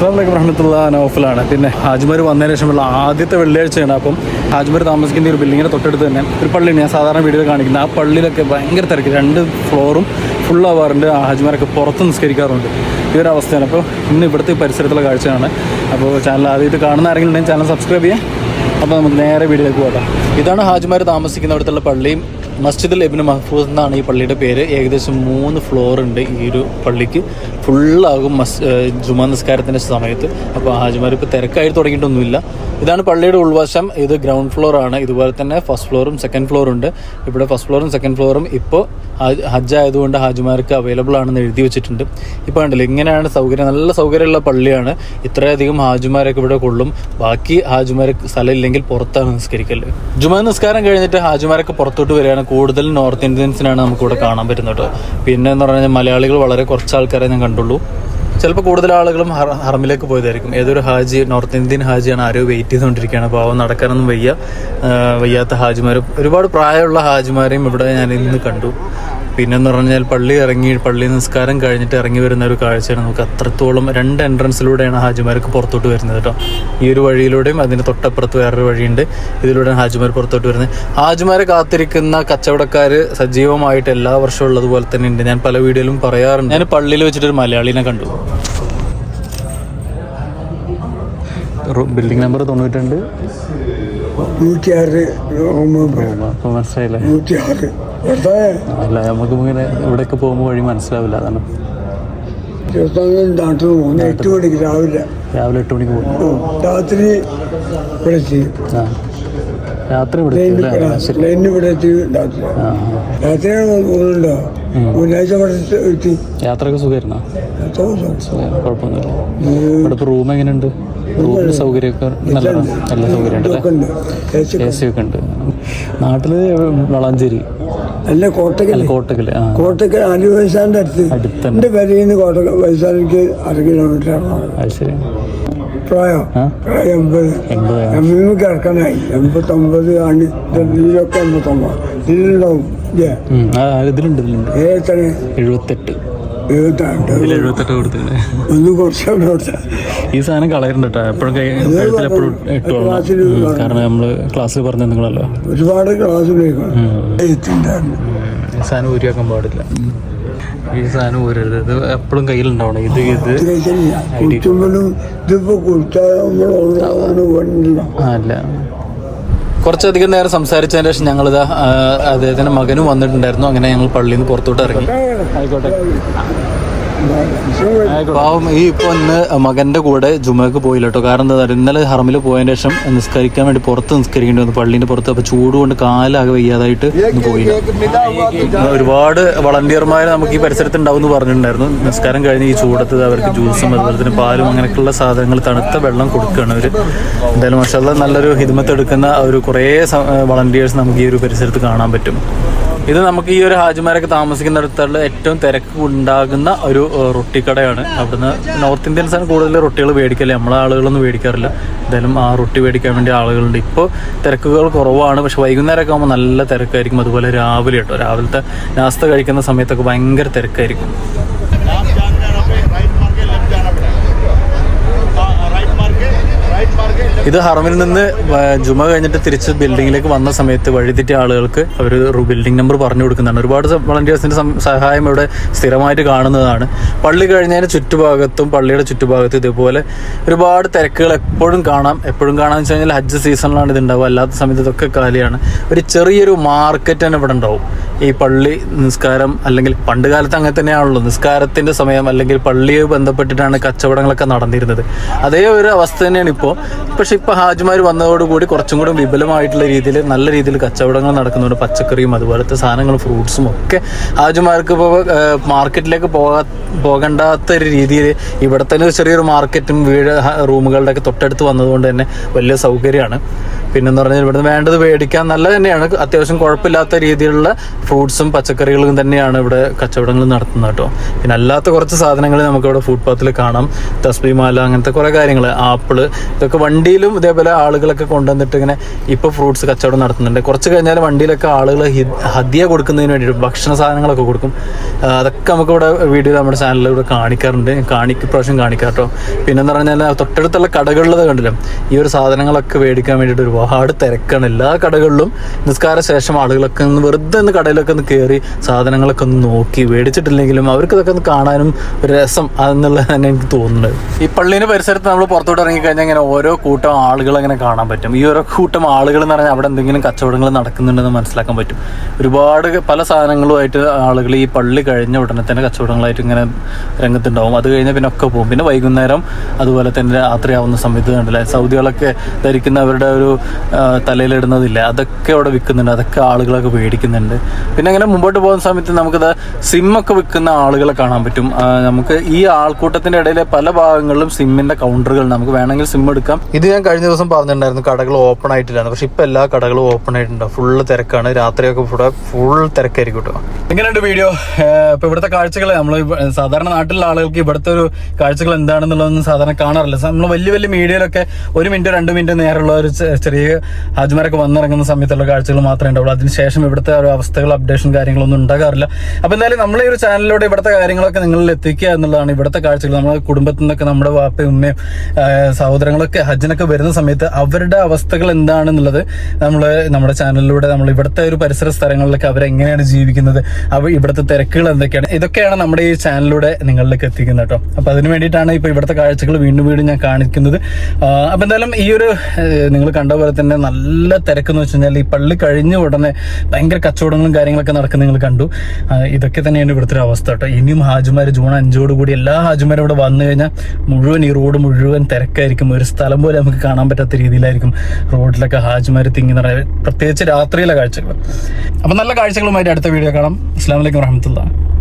അസ്സാം വലൈക്കും റഹ്മത്തുള്ള നൗഫലാണ് പിന്നെ ഹാജ്മർ വന്നതിന് ശേഷമുള്ള ആദ്യത്തെ വെള്ളിയാഴ്ചയാണ്. അപ്പം ഹാജ്മർ താമസിക്കുന്ന ഒരു ബിൽഡിങ്ങിന്റെ തൊട്ടടുത്ത് തന്നെ ഒരു പള്ളിയാണ് ഞാൻ സാധാരണ വീഡിയോ കാണിക്കുന്നത് ആ പള്ളിയിലൊക്കെ ഭയങ്കര തിരക്ക്. രണ്ട് ഫ്ലോറും ഫുൾ ആവാറുണ്ട് ആ ഹാജ്മാരൊക്കെ പുറത്ത് നിസ്കരിക്കാറുണ്ട്. ഈ ഒരു അവസ്ഥയാണ്. അപ്പോൾ ഇന്ന് ഇവിടുത്തെ പരിസരത്തുള്ള കാഴ്ചയാണ്. അപ്പോൾ ചാനൽ ആദ്യമായിട്ട് കാണുന്ന ആരെങ്കിലും ഉണ്ടെങ്കിൽ ചാനൽ സബ്സ്ക്രൈബ് ചെയ്യാം. അപ്പോൾ നമുക്ക് നേരെ വീഡിയോയിലേക്ക് പോകാം ഇതാണ് ഹാജ്മാർ താമസിക്കുന്ന അവിടുത്തെ പള്ളിയും മസ്ജിദുൽ എബിന് മഹ്ഫൂസ് എന്നാണ് ഈ പള്ളിയുടെ പേര്. ഏകദേശം മൂന്ന് ഫ്ലോർ ഉണ്ട് ഈ ഒരു പള്ളിക്ക്. ഫുള്ളാകും മസ് ജുമാ നിസ്കാരത്തിന്റെ സമയത്ത്. അപ്പോൾ ഹാജിമാർ ഇപ്പോൾ തിരക്കായി തുടങ്ങിയിട്ടൊന്നുമില്ല. ഇതാണ് പള്ളിയുടെ ഉൾവശം. ഇത് ഗ്രൗണ്ട് ഫ്ലോർ ആണ്. ഇതുപോലെ തന്നെ ഫസ്റ്റ് ഫ്ലോറും സെക്കൻഡ് ഫ്ലോറും ഉണ്ട്. ഇവിടെ ഫസ്റ്റ് ഫ്ലോറും സെക്കൻഡ് ഫ്ലോറും ഇപ്പോൾ ഹജ്ജ് ആയതുകൊണ്ട് ഹാജിമാർക്ക് അവൈലബിൾ ആണെന്ന് എഴുതി വെച്ചിട്ടുണ്ട്. ഇപ്പോൾ ഉണ്ടല്ലോ ഇങ്ങനെയാണ് സൗകര്യം നല്ല സൗകര്യമുള്ള പള്ളിയാണ്. ഇത്രയധികം ഹാജിമാരൊക്കെ ഇവിടെ കൊള്ളും. ബാക്കി ഹാജിമാർക്ക് സ്ഥലമില്ലെങ്കിൽ പുറത്താണ് നിസ്കരിക്കൽ ജുമാ നിസ്കാരം കഴിഞ്ഞിട്ട് ഹാജിമാരൊക്കെ പുറത്തോട്ട് വരികയാണ്. കൂടുതൽ നോർത്ത് ഇന്ത്യൻസിനാണ് നമുക്കിവിടെ കാണാൻ പറ്റുന്നത് പിന്നെ എന്ന് പറഞ്ഞാൽ മലയാളികൾ വളരെ കുറച്ച് ആൾക്കാരെ ഞാൻ കണ്ടുള്ളൂ ചിലപ്പോൾ കൂടുതൽ ആളുകളും ഹറമിലേക്ക് പോയതായിരിക്കും. ഏതൊരു ഹാജി നോർത്ത് ഇന്ത്യൻ ഹാജിയാണ് ആരോ വെയിറ്റ് ചെയ്തുകൊണ്ടിരിക്കുകയാണ്. അപ്പോൾ അവൻ നടക്കാനൊന്നും വയ്യ. വയ്യാത്ത ഹാജിമാരും ഒരുപാട് പ്രായമുള്ള ഹാജിമാരെയും ഇവിടെ ഞാൻ ഇന്ന് കണ്ടു. പിന്നെന്ന് പറഞ്ഞാൽ പള്ളി ഇറങ്ങി പള്ളി നിസ്കാരം കഴിഞ്ഞിട്ട് ഇറങ്ങി വരുന്ന ഒരു കാഴ്ചയാണ് നമുക്ക് അത്രത്തോളം രണ്ട് എൻട്രൻസിലൂടെയാണ് ഹാജിമാർക്ക് പുറത്തോട്ട് വരുന്നത് കേട്ടോ. ഈ ഒരു വഴിയിലൂടെയും അതിന് തൊട്ടപ്പുറത്ത് വേറൊരു വഴിയുണ്ട്. ഇതിലൂടെയാണ് ഹാജിമാർ പുറത്തോട്ട് വരുന്നത്. ഹാജിമാരെ കാത്തിരിക്കുന്ന കച്ചവടക്കാർ സജീവമായിട്ട് എല്ലാ വർഷവും ഉള്ളതുപോലെ തന്നെ ഉണ്ട്. ഞാൻ പല വീഡിയോയിലും പറയാറുണ്ട്. ഞാൻ പള്ളിയിൽ വെച്ചിട്ട് ഒരു മലയാളിനെ കണ്ടു. ബിൽഡിംഗ് നമ്പർ തൊണ്ണൂറ്റിരണ്ട്. നൂറ്റിയാറ് മനസ്സിലായില്ലേ? നൂറ്റിയാറ്. അല്ല നമുക്ക് ഇങ്ങനെ ഇവിടെയൊക്കെ പോകുമ്പോൾ വഴി മനസ്സിലാവില്ല അതാണ്. ഇരുപത്തൊന്ന് നാട്ടിൽ പോകുന്നു എട്ട് മണിക്ക് രാവിലെ. രാവിലെ എട്ട് മണിക്ക് പോകും. രാത്രി ഇവിടെ ചെയ്യും രാത്രി ഇവിടെ ഇവിടെ രാത്രി. രാത്രിയാണ് പോകുന്നുണ്ടോ? ബുധനാഴ്ച ഇവിടെ എത്തി യാത്രയൊക്കെ സുഖമായിരുന്നോ? എത്ര ദിവസം? കുഴപ്പമൊന്നുമില്ല. ഇവിടെ ഇപ്പോൾ റൂം എങ്ങനെയുണ്ട്? റൂമിന് സൗകര്യമൊക്കെ നല്ലതാണ്. നല്ല സൗകര്യമുണ്ട് അല്ലേ? ഇതൊക്കെ ഉണ്ട്. എ സി ഒക്കെ ഉണ്ട്. നാട്ടിൽ വളാഞ്ചേരി. അല്ല കോട്ടക്കൽ കോട്ടക്കൽ കോട്ടക്കൽ അലി വയസ്സാന്റെ അടുത്ത്. എന്റെ പേരിൽ നിന്ന് കോട്ടക്കൽ വയസ്സാനിക്ക് അര കിലോമീറ്റർ ആണ് അത് ശരി. പ്രായം? എൺപത്. എൺപത്. എൺപത് കിടക്കാനായി എൺപത്തൊമ്പത് ആണ്. എൺപത്തൊമ്പത്. ഇതിലുണ്ടാവും. ഇല്ലേ? ആ ഇതിലുണ്ട് ഇതിലുണ്ട്. ഏതാണ്? എഴുപത്തെട്ട്. എഴുപത്താണ്ട് ഇതിൽ എഴുപത്തെട്ട് കൊടുത്തിട്ടുണ്ട് ഒന്ന് കുറച്ചാണ് കൊടുത്താൽ ഈ സാധനം കളയരുണ്ട് കേട്ടോ. എപ്പോഴും കഴുത്തിൽ എപ്പോഴും ഇട്ട് ക്ലാസ്സിൽ കാരണം നമ്മൾ ക്ലാസ്സിൽ പറഞ്ഞ നിങ്ങളല്ലോ. ഒരുപാട് ക്ലാസ് ഉപയോഗിക്കണം എഴുത്തുണ്ടായിരുന്നു ഈ സാധനം ഊരിയാക്കാൻ പാടില്ല. ഈ സാധനം ഊരരുത്. ഇത് എപ്പോഴും കയ്യിലുണ്ടാവണം. ഉണ്ടാവണം ഇത് ഇത് ഇതിപ്പോ ആ, അല്ല. കുറച്ചധികം നേരം സംസാരിച്ചതിന് ശേഷം ഞങ്ങളിതാ അദ്ദേഹത്തിന്റെ മകനും വന്നിട്ടുണ്ടായിരുന്നു. അങ്ങനെ ഞങ്ങൾ പള്ളിയിൽ നിന്ന് പുറത്തോട്ട് ഇറങ്ങി. ആയിക്കോട്ടെ. പാവം ഈ ഇപ്പൊ ഇന്ന് മകന്റെ കൂടെ ജുമക്ക് പോയില്ല കേട്ടോ കാരണം എന്താ പറയുക ഇന്നലെ ഹറമിൽ പോയതിന് ശേഷം നിസ്കരിക്കാൻ വേണ്ടി പുറത്ത് നിസ്കരിക്കേണ്ടി വന്നു. പള്ളീന്റെ പുറത്ത് അപ്പൊ ചൂട് കൊണ്ട് കാലാകെ വയ്യാതായിട്ട് പോയില്ല. ഒരുപാട് വളണ്ടിയർമാർ നമുക്ക് ഈ പരിസരത്ത് ഉണ്ടാവും എന്ന് പറഞ്ഞിട്ടുണ്ടായിരുന്നു. നിസ്കാരം കഴിഞ്ഞ് ഈ ചൂടത്ത് അവർക്ക് ജ്യൂസും അതുപോലെ തന്നെ പാലും അങ്ങനെയൊക്കെയുള്ള സാധനങ്ങൾ തണുത്ത വെള്ളം കൊടുക്കുകയാണ് അവർ എന്തായാലും മഷാല്ല നല്ലൊരു ഹിദ്മത്ത് എടുക്കുന്ന ഒരു കുറേ വളണ്ടിയേഴ്സ് നമുക്ക് ഈ ഒരു പരിസരത്ത് കാണാൻ പറ്റും. ഇത് നമുക്ക് ഈ ഒരു ഹാജിമാരൊക്കെ താമസിക്കുന്നിടത്തുള്ള ഏറ്റവും തിരക്ക് ഉണ്ടാകുന്ന ഒരു റൊട്ടിക്കടയാണ് അവിടുന്ന് നോർത്ത് ഇന്ത്യൻസാണ് കൂടുതൽ റൊട്ടികൾ മേടിക്കൽ നമ്മളെ ആളുകളൊന്നും മേടിക്കാറില്ല എന്തായാലും ആ റൊട്ടി മേടിക്കാൻ വേണ്ടി ആളുകളുണ്ട് ഇപ്പോൾ തിരക്കുകൾ കുറവാണ് പക്ഷെ വൈകുന്നേരമൊക്കെ ആകുമ്പോൾ നല്ല തിരക്കായിരിക്കും അതുപോലെ രാവിലെ കേട്ടോ രാവിലത്തെ നാസ്ത കഴിക്കുന്ന സമയത്തൊക്കെ ഭയങ്കര തിരക്കായിരിക്കും ഇത് ഹറമിൽ നിന്ന് ജുമ കഴിഞ്ഞിട്ട് തിരിച്ച് ബിൽഡിങ്ങിലേക്ക് വന്ന സമയത്ത് വഴിതെറ്റിയ ആളുകൾക്ക് അവർ ബിൽഡിംഗ് നമ്പർ പറഞ്ഞു കൊടുക്കുന്നതാണ്. ഒരുപാട് വളണ്ടിയേഴ്സിന്റെ സഹായം ഇവിടെ സ്ഥിരമായിട്ട് കാണുന്നതാണ്. പള്ളി കഴിഞ്ഞതിന് ചുറ്റുഭാഗത്തും പള്ളിയുടെ ചുറ്റുഭാഗത്തും ഇതുപോലെ ഒരുപാട് തിരക്കുകൾ എപ്പോഴും കാണാം. എപ്പോഴും കാണാന്ന് വെച്ച് കഴിഞ്ഞാൽ ഹജ്ജ് സീസണിലാണ് ഇത് ഉണ്ടാവുക. അല്ലാത്ത സമയത്ത് ഇതൊക്കെ കാലിയാണ്. ഒരു ചെറിയൊരു മാർക്കറ്റ് തന്നെ ഇവിടെ ഉണ്ടാവും. ഈ പള്ളി നിസ്കാരം അല്ലെങ്കിൽ പണ്ട് കാലത്ത് അങ്ങനെ തന്നെയാണല്ലോ. നിസ്കാരത്തിന്റെ സമയം അല്ലെങ്കിൽ പള്ളിയെ ബന്ധപ്പെട്ടിട്ടാണ് കച്ചവടങ്ങളൊക്കെ നടന്നിരുന്നത്. അതേ ഒരു അവസ്ഥ തന്നെയാണ് ഇപ്പോൾ പക്ഷെ ഇപ്പൊ ഹാജിമാർ വന്നതോടുകൂടി കുറച്ചും കൂടി വിപുലമായിട്ടുള്ള രീതിയിൽ നല്ല രീതിയിൽ കച്ചവടങ്ങൾ നടക്കുന്നുണ്ട്. പച്ചക്കറിയും അതുപോലത്തെ സാധനങ്ങളും ഫ്രൂട്ട്സും ഒക്കെ ഹാജിമാർക്ക് ഇപ്പോൾ മാർക്കറ്റിലേക്ക് പോകാ പോകണ്ടാത്ത ഒരു രീതിയിൽ ഇവിടെ തന്നെ ചെറിയൊരു മാർക്കറ്റും വീട് റൂമുകളുടെ ഒക്കെ തൊട്ടടുത്ത് വന്നതുകൊണ്ട് തന്നെ വലിയ സൗകര്യമാണ്. പിന്നെന്ന് പറഞ്ഞാൽ ഇവിടുന്ന് വേണ്ടത് മേടിക്കാൻ നല്ല തന്നെയാണ്. അത്യാവശ്യം കുഴപ്പമില്ലാത്ത രീതിയിലുള്ള ഫ്രൂട്ട്സും പച്ചക്കറികളും തന്നെയാണ് ഇവിടെ കച്ചവടങ്ങൾ നടത്തുന്നത് കേട്ടോ. പിന്നെ അല്ലാത്ത കുറച്ച് സാധനങ്ങൾ നമുക്ക് ഇവിടെ ഫുട്പാത്തിൽ കാണാം. തസ്ബിമാല അങ്ങനത്തെ കുറേ കാര്യങ്ങൾ ആപ്പിൾ ഇതൊക്കെ വണ്ടിയിലും ഇതേപോലെ ആളുകളൊക്കെ കൊണ്ടുവന്നിട്ട് ഇങ്ങനെ ഇപ്പോൾ ഫ്രൂട്ട്സ് കച്ചവടം നടത്തുന്നുണ്ട്. കുറച്ച് കഴിഞ്ഞാൽ വണ്ടിയിലൊക്കെ ആളുകൾ ഹദ്യ ഹദിയ കൊടുക്കുന്നതിന് വേണ്ടിയിട്ട് ഭക്ഷണ സാധനങ്ങളൊക്കെ കൊടുക്കും. അതൊക്കെ നമുക്ക് ഇവിടെ വീഡിയോ നമ്മുടെ ചാനലിൽ ഇവിടെ കാണിക്കാറുണ്ട്. കാണിക്ക് പ്രാവശ്യം കാണിക്കാം കേട്ടോ പിന്നെന്ന് പറഞ്ഞാൽ തൊട്ടടുത്തുള്ള കടകളിലത് കണ്ടില്ല? ഈ ഒരു സാധനങ്ങളൊക്കെ മേടിക്കാൻ വേണ്ടിയിട്ട് ഒരുപാട് തിരക്കാണ്. എല്ലാ കടകളിലും നിസ്കാര ശേഷം ആളുകളൊക്കെ ഒന്ന് വെറുതെ ഒന്ന് കടയിലൊക്കെ ഒന്ന് കയറി സാധനങ്ങളൊക്കെ ഒന്ന് നോക്കി മേടിച്ചിട്ടില്ലെങ്കിലും അവർക്ക് ഇതൊക്കെ ഒന്ന് കാണാനും ഒരു രസം അതെന്നുള്ളത് തന്നെ എനിക്ക് തോന്നുന്നുണ്ട്. ഈ പള്ളീന്റെ പരിസരത്ത് നമ്മൾ പുറത്തോട്ട് ഇറങ്ങിക്കഴിഞ്ഞാൽ ഇങ്ങനെ ഓരോ കൂട്ടം ആളുകൾ അങ്ങനെ കാണാൻ പറ്റും. ഈ ഓരോ കൂട്ടം ആളുകൾ എന്ന് പറഞ്ഞാൽ അവിടെ എന്തെങ്കിലും കച്ചവടങ്ങൾ നടക്കുന്നുണ്ടെന്ന് മനസ്സിലാക്കാൻ പറ്റും. ഒരുപാട് പല സാധനങ്ങളുമായിട്ട് ആളുകൾ ഈ പള്ളി കഴിഞ്ഞ ഉടനെ തന്നെ കച്ചവടങ്ങളായിട്ട് ഇങ്ങനെ രംഗത്തുണ്ടാവും. അത് കഴിഞ്ഞാൽ പിന്നെ ഒക്കെ പോകും. പിന്നെ വൈകുന്നേരം അതുപോലെ തന്നെ രാത്രിയാവുന്ന സമയത്ത് കണ്ടില്ലേ സൗദികളൊക്കെ ധരിക്കുന്ന അവരുടെ ഒരു തലയിലിടുന്നതില്ല. അതൊക്കെ അവിടെ വിൽക്കുന്നുണ്ട്. അതൊക്കെ ആളുകളൊക്കെ മേടിക്കുന്നുണ്ട് പിന്നെ അങ്ങനെ മുമ്പോട്ട് പോകുന്ന സമയത്ത് നമുക്കത് സിമ്മൊക്കെ വിൽക്കുന്ന ആളുകളെ കാണാൻ പറ്റും. നമുക്ക് ഈ ആൾക്കൂട്ടത്തിന്റെ ഇടയിലെ പല ഭാഗങ്ങളിലും സിമ്മിന്റെ കൗണ്ടറുകൾ നമുക്ക് വേണമെങ്കിൽ സിം എടുക്കാം. ഇത് ഞാൻ കഴിഞ്ഞ ദിവസം പറഞ്ഞിട്ടുണ്ടായിരുന്നു കടകൾ ഓപ്പൺ ആയിട്ടില്ലായിരുന്നു പക്ഷെ ഇപ്പൊ എല്ലാ കടകളും ഓപ്പൺ ആയിട്ടുണ്ട്. ഫുള്ള് തിരക്കാണ്. രാത്രിയൊക്കെ ഇവിടെ ഫുൾ തിരക്കായിരിക്കും കേട്ടോ. എങ്ങനെയുണ്ട് വീഡിയോ? ഇപ്പൊ ഇവിടുത്തെ കാഴ്ചകൾ നമ്മൾ സാധാരണ നാട്ടിലുള്ള ആളുകൾക്ക് ഇവിടുത്തെ ഒരു കാഴ്ചകൾ എന്താണെന്നുള്ളതൊന്നും സാധാരണ കാണാറില്ല. നമ്മൾ വലിയ വലിയ മീഡിയയിലൊക്കെ ഒരു മിനിറ്റ് രണ്ട് മിനിറ്റ് നേരമുള്ള ഒരു ചെ- ചെറിയ ഹാജിമാരൊക്കെ വന്നിറങ്ങുന്ന സമയത്തുള്ള കാഴ്ചകൾ മാത്രമേ ഉണ്ടാവുള്ളൂ. അതിനുശേഷം ഇവിടുത്തെ ഒരു അവസ്ഥകൾ അപ്ഡേഷൻ കാര്യങ്ങളൊന്നും ഉണ്ടാകാറില്ല. അപ്പൊ എന്തായാലും നമ്മളെ ഒരു ചാനലിലൂടെ ഇവിടുത്തെ കാര്യങ്ങളൊക്കെ നിങ്ങളിൽ എത്തിക്കുക എന്നുള്ളതാണ് ഇവിടുത്തെ കാഴ്ചകൾ. നമ്മുടെ കുടുംബത്തിൽ നിന്നൊക്കെ നമ്മുടെ വാപ്പയും ഉമ്മയും സഹോദരങ്ങളൊക്കെ ഹജ്ജിനൊക്കെ വരുന്ന സമയത്ത് അവരുടെ അവസ്ഥകൾ എന്താണെന്നുള്ളത് നമ്മൾ നമ്മുടെ ചാനലിലൂടെ നമ്മൾ ഇവിടുത്തെ ഒരു പരിസര സ്ഥലങ്ങളിലൊക്കെ അവരെങ്ങനെയാണ് ജീവിക്കുന്നത് അവ ഇവിടുത്തെ തിരക്കുകൾ എന്തൊക്കെയാണ് ഇതൊക്കെയാണ് നമ്മുടെ ഈ ചാനലിലൂടെ നിങ്ങളിലേക്ക് എത്തിക്കുന്നത് കേട്ടോ. അപ്പൊ അതിന് വേണ്ടിയിട്ടാണ് ഇപ്പൊ ഇവിടുത്തെ കാഴ്ചകൾ വീണ്ടും വീണ്ടും ഞാൻ കാണിക്കുന്നത്. അപ്പോൾ അപ്പൊ എന്തായാലും ഈ ഒരു നിങ്ങൾ കണ്ട പോലെ തന്നെ നല്ല തിരക്കെന്ന് വെച്ച് കഴിഞ്ഞാൽ ഈ പള്ളി കഴിഞ്ഞ ഉടനെ ഭയങ്കര കച്ചവടങ്ങളും കാര്യങ്ങളൊക്കെ നടക്കുന്ന നിങ്ങൾ കണ്ടു. ഇതൊക്കെ തന്നെയാണ് ഇവിടുത്തെ ഒരു അവസ്ഥ കേട്ടോ. ഇനിയും ഹാജിമാർ ജൂൺ അഞ്ചോട് കൂടി എല്ലാ ഹാജിമാരും ഇവിടെ വന്നു കഴിഞ്ഞാൽ മുഴുവൻ ഈ റോഡ് മുഴുവൻ തിരക്കായിരിക്കും. ഒരു സ്ഥലം പോലെ നമുക്ക് കാണാൻ പറ്റാത്ത രീതിയിലായിരിക്കും റോഡിലൊക്കെ ഹാജിമാർ തിങ്ങി നിറയെ പ്രത്യേകിച്ച് രാത്രിയിലെ കാഴ്ചകൾ. അപ്പം നല്ല കാഴ്ചകളുമായിട്ട് അടുത്ത വീഡിയോ കാണാം. അസ്സാം വലൈക്കും വറഹമത്തുള്ള